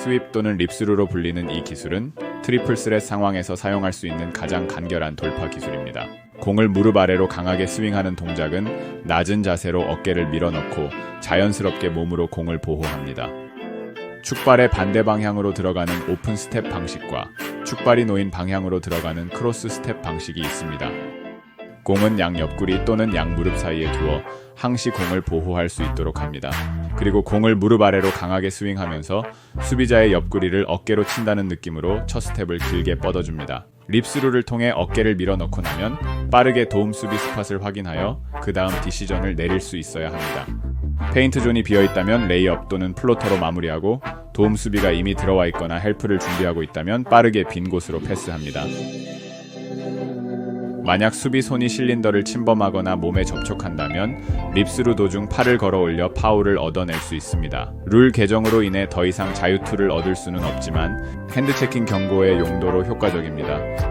스윕 또는 립스루로 불리는 이 기술은 트리플 스렛 상황에서 사용할 수 있는 가장 간결한 돌파 기술입니다. 공을 무릎 아래로 강하게 스윙하는 동작은 낮은 자세로 어깨를 밀어넣고 자연스럽게 몸으로 공을 보호합니다. 축발의 반대 방향으로 들어가는 오픈 스텝 방식과 축발이 놓인 방향으로 들어가는 크로스 스텝 방식이 있습니다. 공은 양 옆구리 또는 양 무릎 사이에 두어 항시 공을 보호할 수 있도록 합니다. 그리고 공을 무릎 아래로 강하게 스윙하면서 수비자의 옆구리를 어깨로 친다는 느낌으로 첫 스텝을 길게 뻗어줍니다. 립스루를 통해 어깨를 밀어넣고 나면 빠르게 도움 수비 스팟을 확인하여 그 다음 디시전을 내릴 수 있어야 합니다. 페인트 존이 비어 있다면 레이업 또는 플로터로 마무리하고 도움 수비가 이미 들어와 있거나 헬프를 준비하고 있다면 빠르게 빈 곳으로 패스합니다. 만약 수비 손이 실린더를 침범하거나 몸에 접촉한다면 립스루 도중 팔을 걸어 올려 파울을 얻어낼 수 있습니다. 룰 개정으로 인해 더 이상 자유투를 얻을 수는 없지만 핸드 체킹 경고의 용도로 효과적입니다.